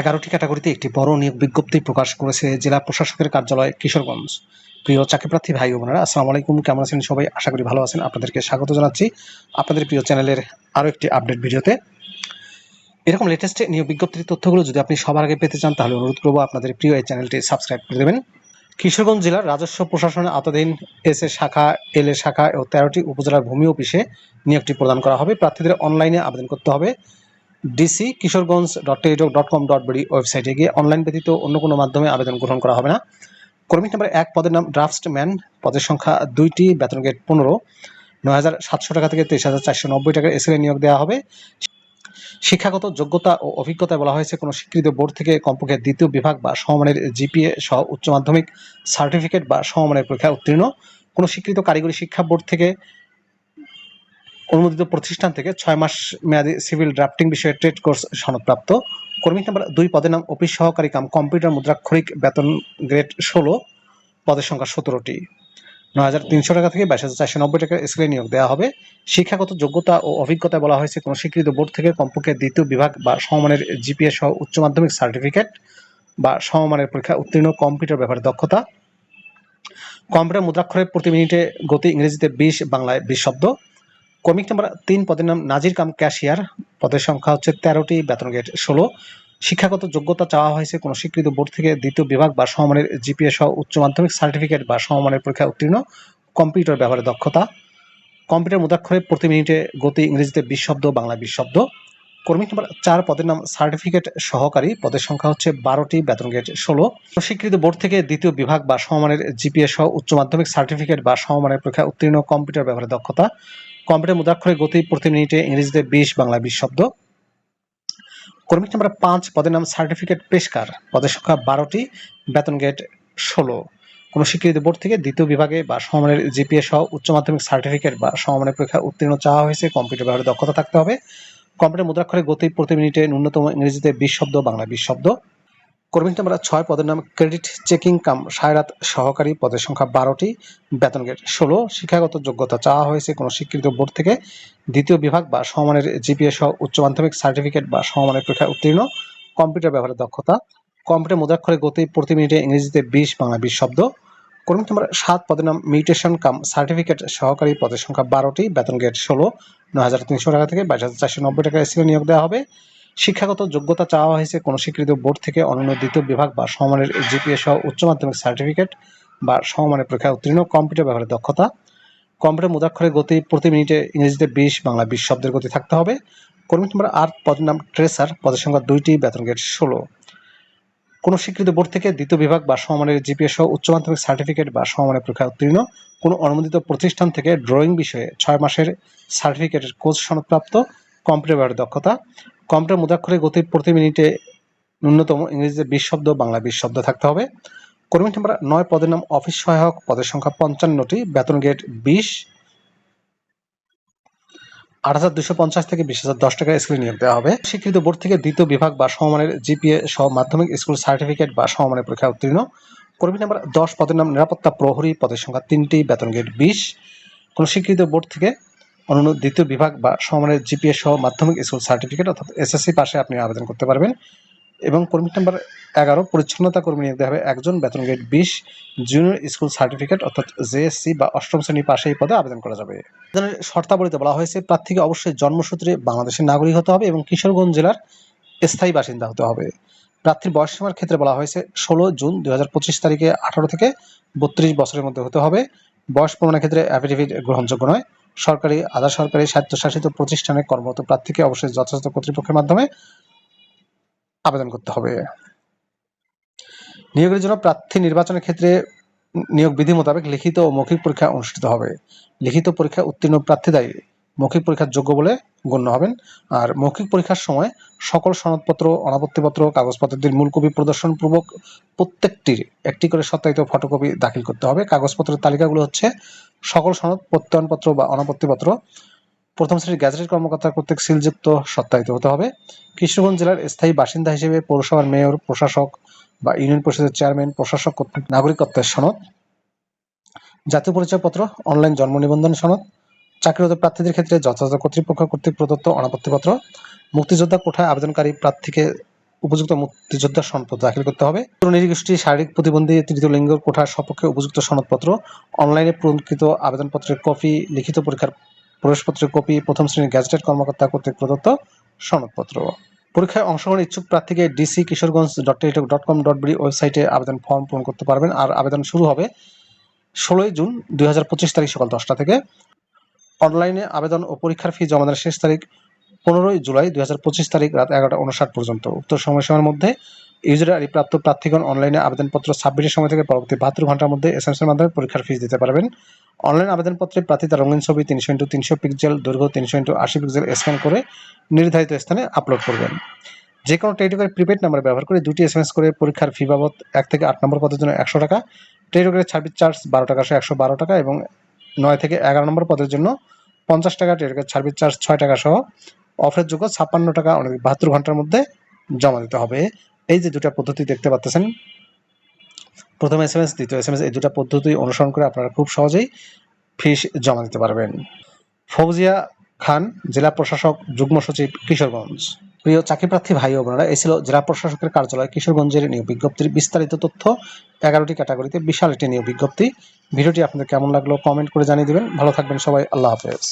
এগারোটি ক্যাটাগরিতে একটি বড় নিয়োগ বিজ্ঞপ্তি প্রকাশ করেছে জেলা প্রশাসকের কার্যালয় কিশোরগঞ্জ। প্রিয় চাকরিপ্রার্থী ভাই বোনেরা, আসসালামু আলাইকুম। কেমন আছেন সবাই? আশা করি ভালো আছেন। আপনাদেরকে স্বাগত জানাচ্ছি আপনাদের প্রিয় চ্যানেলের আরও একটি আপডেট ভিডিওতে। এরকম লেটেস্ট নিয়োগ বিজ্ঞপ্তির তথ্যগুলো যদি আপনি সবার আগে পেতে চান, তাহলে অনুরোধ করব আপনাদের প্রিয় এই চ্যানেলটি সাবস্ক্রাইব করে দেবেন। কিশোরগঞ্জ জেলার রাজস্ব প্রশাসনের আওতাধীন এস এ শাখা এল এ শাখা ও তেরোটি উপজেলার ভূমি অফিসে নিয়োগটি প্রদান করা হবে। প্রার্থীদের অনলাইনে আবেদন করতে হবে। DC Kishoreganj dot Teletalk dot com dot BD ওয়েবসাইটে গিয়ে অনলাইন ব্যতীত অন্য কোনো মাধ্যমে আবেদন গ্রহণ করা হবে না। কর্মী নাম্বার এক, পদের নাম ড্রাফটম্যান পদের সংখ্যা দুইটি, বেতন গেট পনেরো। নয় হাজার সাতশো টাকা থেকে তেইশ হাজার চারশো নব্বই টাকার এসএলএ নিয়োগ দেওয়া হবে। শিক্ষাগত যোগ্যতা ও অভিজ্ঞতায় বলা হয়েছে, কোনো স্বীকৃত বোর্ড থেকে কমপক্ষে দ্বিতীয় বিভাগ বা সমমানের জিপিএ সহ উচ্চ মাধ্যমিক সার্টিফিকেট বা সমমানের পরীক্ষায় উত্তীর্ণ। কোনো স্বীকৃত কারিগরি শিক্ষা বোর্ড থেকে অনুমোদিত প্রতিষ্ঠান থেকে ছয় মাস মেয়াদী সিভিল ড্রাফটিং বিষয়ে ট্রেড কোর্স সনদপ্রাপ্ত। কর্মী নাম্বার দুই, পদের নাম অফিস সহকারী কাম, কম্পিউটার মুদ্রাক্ষরিক বেতন গ্রেড ষোলো, পদের সংখ্যা সতেরোটি। নয় হাজার তিনশো টাকা থেকে বাইশ হাজার চারশো নব্বই টাকার স্কেলে নিয়োগ দেওয়া হবে। শিক্ষাগত যোগ্যতা ও অভিজ্ঞতায় বলা হয়েছে কোনো স্বীকৃত বোর্ড থেকে কমপক্ষে দ্বিতীয় বিভাগ বা সমমানের জিপিএ সহ উচ্চ মাধ্যমিক সার্টিফিকেট বা সমমানের পরীক্ষা উত্তীর্ণ কম্পিউটার ব্যাপারে দক্ষতা। কম্পিউটার মুদ্রাক্ষরের প্রতি মিনিটে গতি ইংরেজিতে বিশ, বাংলায় বিশ শব্দ। কর্মিক নাম্বার তিন পদের নাম নাজির কাম ক্যাশিয়ার। পদের সংখ্যা হচ্ছে তেরোটি, বেতন গেট ষোলো। শিক্ষাগত যোগ্যতা চাওয়া হয়েছে কোনো স্বীকৃত বোর্ড থেকে দ্বিতীয় বিভাগ বা সমমানের জিপিএ সহ উচ্চ মাধ্যমিক সার্টিফিকেট বা সমমানের পরীক্ষা উত্তীর্ণ। কম্পিউটার ব্যবহারে দক্ষতা। কম্পিউটার মুদ্রাক্ষরে প্রতি মিনিটে গতি ইংরেজিতে বিশ শব্দ বাংলা বিশ শব্দ। কর্মী নাম্বার চার পদের নাম সার্টিফিকেট সহকারী। পদের সংখ্যা হচ্ছে বারোটি, বেতন গেট ষোলো। স্বীকৃত বোর্ড থেকে দ্বিতীয় বিভাগ বা সমমানের জিপিএ সহ উচ্চ মাধ্যমিক সার্টিফিকেট বা সমমানের পরীক্ষা উত্তীর্ণ কম্পিউটার ব্যবহারে দক্ষতা। কম্পিউটার মুদ্রাক্ষরে গতি প্রতি মিনিটে ইংরেজিতে বিশ বাংলা বিশ শব্দ। কর্মী নাম্বার পাঁচ, পদের নাম সার্টিফিকেট পেশকার। পদের সংখ্যা বারোটি, বেতন গেট ষোলো। কোনো স্বীকৃত বোর্ড থেকে দ্বিতীয় বিভাগে বা সমমানের জিপিএ সহ উচ্চ মাধ্যমিক সার্টিফিকেট বা সমমানের পরীক্ষা উত্তীর্ণ চাওয়া হয়েছে। কম্পিউটার ব্যবহারে দক্ষতা থাকতে হবে। কম্পিউটার মুদ্রাক্ষরে গতি প্রতি মিনিটে ন্যূনতম ইংরেজিতে বিশ শব্দ বাংলা বিশ শব্দ। কর্মী নাম্বার ছয় পদের নাম ক্রেডিট চেকিং কাম সায়রাত সহকারী পদের সংখ্যা বারোটি, বেতন গেট ষোলো, শিক্ষাগত যোগ্যতা চাওয়া হয়েছে কোনো স্বীকৃত বোর্ড থেকে, দ্বিতীয় বিভাগ বা সমমানের জিপিএ সহ উচ্চ মাধ্যমিক সার্টিফিকেট বা সমমানের পরীক্ষায় উত্তীর্ণ কম্পিউটার ব্যবহারের দক্ষতা কম্পিউটার মুদ্রাক্ষরে গতি প্রতি মিনিটে ইংরেজিতে বিশ, বাংলা বিশ শব্দ কর্মী নাম্বার সাত পদের নাম মিউটেশন কাম সার্টিফিকেট সহকারী পদের সংখ্যা বারোটি, বেতন গেট ষোলো, নয় হাজার তিনশো টাকা থেকে বাইশ হাজার চারশো নব্বই টাকা এসিও নিয়োগ দেওয়া হবে। শিক্ষাগত যোগ্যতা চাওয়া হয়েছে কোনো স্বীকৃত বোর্ড থেকে অনন্য দ্বিতীয় বিভাগ বা সমমানের জিপিএ সহ উচ্চ মাধ্যমিক সার্টিফিকেট বা সমমানের পরীক্ষায় উত্তীর্ণ কম্পিউটার ব্যবহারের দক্ষতা। কম্পিউটার মুদ্রাক্ষরের গতি প্রতি মিনিটে ইংরেজিতে বিশ বাংলা বিশ শব্দের গতি থাকতে হবে। কর্মী নম্বর আট, পদের নাম ট্রেসার, পদের সংখ্যা দুইটি, বেতন গেট ষোলো। কোনো স্বীকৃত বোর্ড থেকে দ্বিতীয় বিভাগ বা সমমানের জিপিএ সহ উচ্চ মাধ্যমিক সার্টিফিকেট বা সমমানের পরীক্ষায় উত্তীর্ণ কোনো অনুমোদিত প্রতিষ্ঠান থেকে ড্রয়িং বিষয়ে ছয় মাসের সার্টিফিকেটের কোর্স সনদপ্রাপ্ত কম্পিউটার ব্যবহারের দক্ষতা। কম্পিউটার মুদ্রাক্ষরে গতি প্রতি মিনিটে ন্যূনতম ইংরেজিতে বিশ শব্দ বাংলা বিশ শব্দ থাকতে হবে। কর্মী নাম্বার নয়, পদের নাম অফিস সহায়ক, পদের সংখ্যা পঞ্চান্নটি, বেতন গেট বিশ। আট হাজার দুশো পঞ্চাশ থেকে বিশ হাজার দশ টাকা স্কুলে নিয়োগ দেওয়া হবে। স্বীকৃত বোর্ড থেকে দ্বিতীয় বিভাগ বা সমমানের জিপিএ সহ মাধ্যমিক স্কুল সার্টিফিকেট বা সমমানের পরীক্ষা উত্তীর্ণ। কর্মী নাম্বার দশ, পদের নাম নিরাপত্তা প্রহরী, পদের সংখ্যা তিনটি, বেতন গেট বিশ। কোনো স্বীকৃত বোর্ড থেকে অন্যান্য দ্বিতীয় বিভাগ বা সমমানের জিপিএ সহ মাধ্যমিক স্কুল সার্টিফিকেট অর্থাৎ এসএসসি পাশে আপনি আবেদন করতে পারবেন। এবং কর্মী নাম্বার এগারো, পরিচ্ছন্নতা কর্মী নিয়োগ হবে একজন, বেতন গেট বিশ জুনিয়র স্কুল সার্টিফিকেট অর্থাৎ জেএসসি বা অষ্টম শ্রেণি পাশে এই পদে আবেদন করা যাবে। শর্তাবলীতে বলা হয়েছে, প্রার্থীকে অবশ্যই জন্মসূত্রে বাংলাদেশের নাগরিক হতে হবে এবং কিশোরগঞ্জ জেলার স্থায়ী বাসিন্দা হতে হবে। প্রার্থীর বয়স সীমার ক্ষেত্রে বলা হয়েছে, ষোলো জুন দুই হাজার পঁচিশ তারিখে আঠারো থেকে বত্রিশ বছরের মধ্যে হতে হবে। বয়স প্রমাণের ক্ষেত্রে অ্যাফিডেভিট গ্রহণযোগ্য নয়। সরকারি, আধা সরকারি স্বায়ত্তশাসিত প্রতিষ্ঠানে কর্মরত প্রার্থীকে অবশ্যই যথাযথ কর্তৃপক্ষের মাধ্যমে আবেদন করতে হবে। নিয়োগের জন্য প্রার্থী নির্বাচনের ক্ষেত্রে নিয়োগ বিধি মোতাবেক লিখিত ও মৌখিক পরীক্ষা অনুষ্ঠিত হবে। লিখিত পরীক্ষা উত্তীর্ণ প্রার্থীরাই মৌখিক পরীক্ষার যোগ্য বলে গণ্য হবেন। আর মৌখিক পরীক্ষার সময় সকল সনদপত্র, অনাপত্তিপত্র কাগজপত্রটির মূল কপি প্রদর্শন পূর্বক প্রত্যেকটির একটি করে সত্যায়িত ফটোকপি দাখিল করতে হবে। কাগজপত্রের তালিকাগুলো হচ্ছে সকল সনদ, প্রত্যয়নপত্র বা অনাপত্তিপত্র প্রথম শ্রেণির গ্যাজেটেড কর্মকর্তা কর্তৃক সিলযুক্ত, সত্যায়িত হতে হবে। কিশোরগঞ্জ জেলার স্থায়ী বাসিন্দা হিসেবে পৌরসভার মেয়র, প্রশাসক বা ইউনিয়ন পরিষদের চেয়ারম্যান, প্রশাসক কর্তৃক নাগরিকত্বের সনদ, জাতীয় পরিচয়পত্র, অনলাইন জন্ম নিবন্ধন সনদ, চাকরিরত প্রার্থীদের ক্ষেত্রে যথাযথ কর্তৃপক্ষ কর্তৃক প্রদত্ত অনাপত্তিপত্র, মুক্তিযোদ্ধা কোঠায় আবেদনকারী প্রার্থীকে উপযুক্ত মুক্তিযোদ্ধা সনদপত্র দাখিল করতে হবে। নির্দিষ্ট শারীরিক প্রতিবন্ধী তৃতীয় লিঙ্গ কোঠার সপক্ষে উপযুক্ত সনদপত্র। অনলাইনে পূরণকৃত আবেদনপত্রের কপি, লিখিত পরীক্ষার প্রবেশপত্রের কপি, প্রথম শ্রেণির গ্যাজেটেড কর্মকর্তা কর্তৃক প্রদত্ত সনদপত্র। পরীক্ষায় অংশগ্রহণ ইচ্ছুক প্রার্থীকে DC Kishoreganj dot dot com dot BD ওয়েবসাইটে আবেদন ফর্ম পূরণ করতে পারবেন। আর আবেদন শুরু হবে ষোলোই জুন দুই হাজার পঁচিশ তারিখ সকাল দশটা থেকে। অনলাইনে আবেদন ও পরীক্ষার ফি জমা দেওয়ার শেষ তারিখ পনেরোই জুলাই দু হাজার পঁচিশ তারিখ রাত এগারোটা উনষাট পর্যন্ত। উক্ত সময়সীমার মধ্যে ইউজার আইডি প্রাপ্ত প্রার্থীগণ অনলাইনে আবেদনপত্র সাবমিটের সময় থেকে পরবর্তী বাহাত্তর ঘণ্টার মধ্যে এস এর মাধ্যমে পরীক্ষার ফিস দিতে পারবেন। অনলাইন আবেদনপত্রে প্রার্থী তার রঙিন ছবি তিনশো ইন্টু তিনশো পিক্সেল দৈর্ঘ্য তিনশো ইন্টু আশি পিক্সেল স্ক্যান করে নির্ধারিত স্থানে আপলোড করবেন। যে কোনো টেলিটকের প্রিপেড নাম্বার ব্যবহার করে দুটি এস করে পরীক্ষার ফি বাবদ এক থেকে আট নম্বর পদের জন্য একশো টাকা টেলিটকের সার্ভিস চার্জ বারো টাকা সহ একশো বারো টাকা এবং নয় থেকে এগারো নম্বর পদের জন্য পঞ্চাশ টাকা টেলিটকের সার্ভিস চার্জ ছয় টাকা সহ অফারের যোগ্য ছাপ্পান্ন টাকা বাহাত্তর ঘণ্টার মধ্যে জমা দিতে হবে। এই যে দুটা পদ্ধতি দেখতে পাচ্ছেন প্রথম এস এম এস দ্বিতীয় এস এম এস এই দুটা পদ্ধতি অনুসরণ করে আপনারা খুব সহজেই ফিস জমা দিতে পারবেন। ফৌজিয়া খান, জেলা প্রশাসক, যুগ্ম সচিব, কিশোরগঞ্জ। প্রিয় চাকরি প্রার্থী ভাই ও বোনেরা, এই ছিল জেলা প্রশাসকের কার্যালয়, কিশোরগঞ্জের নিয়োগ বিজ্ঞপ্তির বিস্তারিত তথ্য। এগারোটি ক্যাটাগরিতে বিশাল একটি নিয়োগ বিজ্ঞপ্তি। ভিডিওটি আপনাদের কেমন লাগল কমেন্ট করে জানিয়ে দিবেন। ভালো থাকবেন সবাই, আল্লাহ হাফেজ।